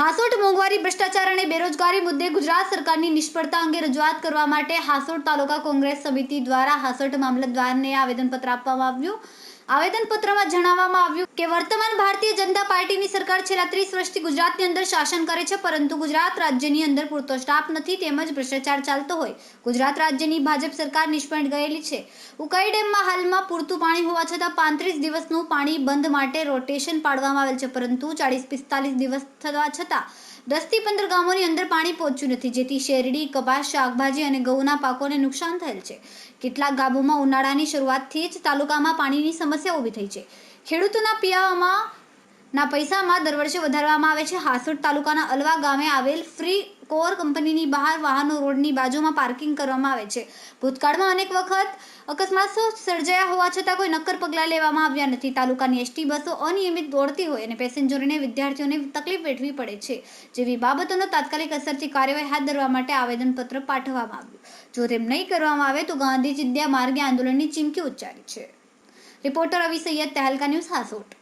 હાસોટ મોંઘવારી, ભ્રષ્ટાચાર અને બેરોજગારી મુદ્દે ગુજરાત સરકારની નિષ્ફળતા અંગે રજૂઆત કરવા માટે હાસોટ તાલુકા કોંગ્રેસ સમિતિ દ્વારા હાસોટ મામલતદારને આવેદનપત્ર આપવામાં આવ્યું. આવેદનપત્રમાં જણાવવામાં આવ્યું કે વર્તમાન ભારતીય જનતા પાર્ટીની સરકાર છેલ્લા ત્રીસ વર્ષથી ગુજરાતની અંદર શાસન કરે છે, પરંતુ ગુજરાત રાજ્યની અંદર પૂરતો સ્ટાફ નથી તેમજ ભ્રષ્ટાચાર ચાલતો હોય. ગુજરાત રાજ્યની ભાજપ સરકાર નિષ્ફળ ગયેલી છે. ઉકાઈ ડેમમાં હાલમાં પૂરતું પાણી હોવા છતાં પાંત્રીસ દિવસનું પાણી બંધ માટે રોટેશન પાડવામાં આવેલ છે, પરંતુ ચાળીસ પિસ્તાલીસ દિવસ થવા છતાં દસથી પંદર ગામોની અંદર પાણી પહોંચ્યું નથી, જેથી શેરડી, કપાસ, શાકભાજી અને ઘઉંના પાકોને નુકસાન થયેલ છે. કેટલાક ગામોમાં ઉનાળાની શરૂઆતથી જ તાલુકામાં પાણીની સમસ્યા ઊભી થઈ છે. ખેડૂતોના પીવામાં ના પૈસામાં દર વર્ષે વધારવામાં આવે છે. હાસોટ તાલુકાના અલવા ગામે આવેલ ફ્રી કોર કંપનીની બહાર વાહનો રોડની બાજુમાં પાર્કિંગ કરવામાં આવે છે. ભૂતકાળમાં અનેક વખત અકસ્માતો સર્જાયા હોવા છતાં કોઈ નક્કર પગલાં લેવામાં આવ્યા નથી. તાલુકાની એસટી બસો અનિયમિત દોડતી હોય અને પેસેન્જરોને વિદ્યાર્થીઓને તકલીફ વેઠવી પડે છે. જેવી બાબતોનો તાત્કાલિક અસરથી કાર્યવાહી હાથ ધરવા માટે આવેદનપત્ર પાઠવવામાં આવ્યું. જો તેમ નહીં કરવામાં આવે તો ગાંધી ચિંધ્યા માર્ગે આંદોલનની ચીમકી ઉચ્ચારી છે. Reporter Ravi Saiyed Tehelka news Hansot